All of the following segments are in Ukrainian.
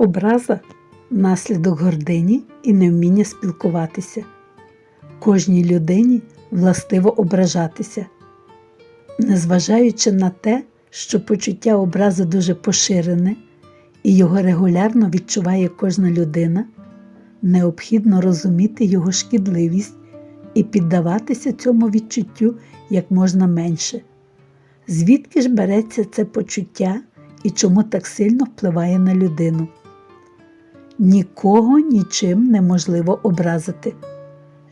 Образа наслідок гордині і невміння спілкуватися. Кожній людині властиво ображатися. Незважаючи на те, що почуття образи дуже поширене і його регулярно відчуває кожна людина, необхідно розуміти його шкідливість і піддаватися цьому відчуттю як можна менше. Звідки ж береться це почуття і чому так сильно впливає на людину? Нікого нічим неможливо образити.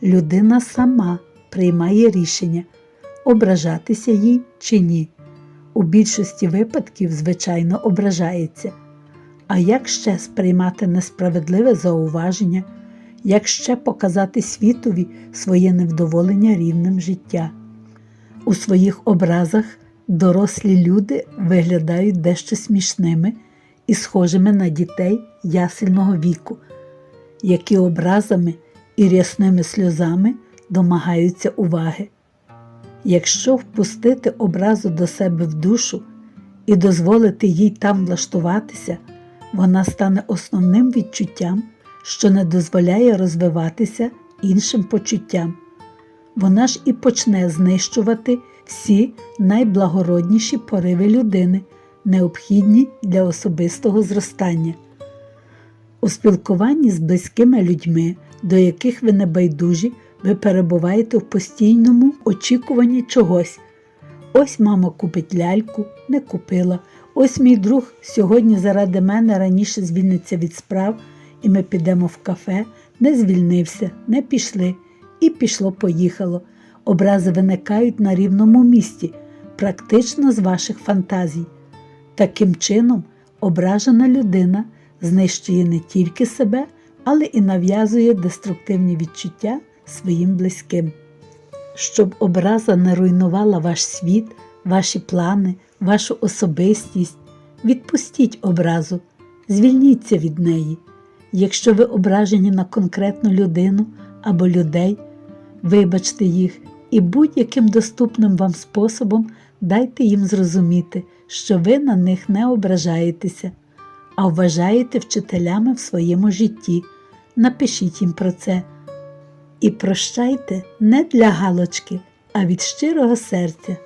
Людина сама приймає рішення, ображатися їй чи ні. У більшості випадків, звичайно, ображається. А як ще сприймати несправедливе зауваження, як ще показати світові своє невдоволення рівнем життя? У своїх образах дорослі люди виглядають дещо смішними і схожими на дітей ясельного віку, які образами і рясними сльозами домагаються уваги. Якщо впустити образу до себе в душу і дозволити їй там влаштуватися, вона стане основним відчуттям, що не дозволяє розвиватися іншим почуттям. Вона ж і почне знищувати всі найблагородніші пориви людини, необхідні для особистого зростання. У спілкуванні з близькими людьми, до яких ви не байдужі, ви перебуваєте в постійному очікуванні чогось. Ось мама купить ляльку, не купила. Ось мій друг сьогодні заради мене раніше звільниться від справ, і ми підемо в кафе, не звільнився, не пішли. І пішло-поїхало. Образи виникають на рівному місці, практично з ваших фантазій. Таким чином, ображена людина знищує не тільки себе, але і нав'язує деструктивні відчуття своїм близьким. Щоб образа не руйнувала ваш світ, ваші плани, вашу особистість, відпустіть образу, звільніться від неї. Якщо ви ображені на конкретну людину або людей, вибачте їх і будь-яким доступним вам способом дайте їм зрозуміти, що ви на них не ображаєтеся, а вважаєте вчителями в своєму житті. Напишіть їм про це. І прощайте не для галочки, а від щирого серця.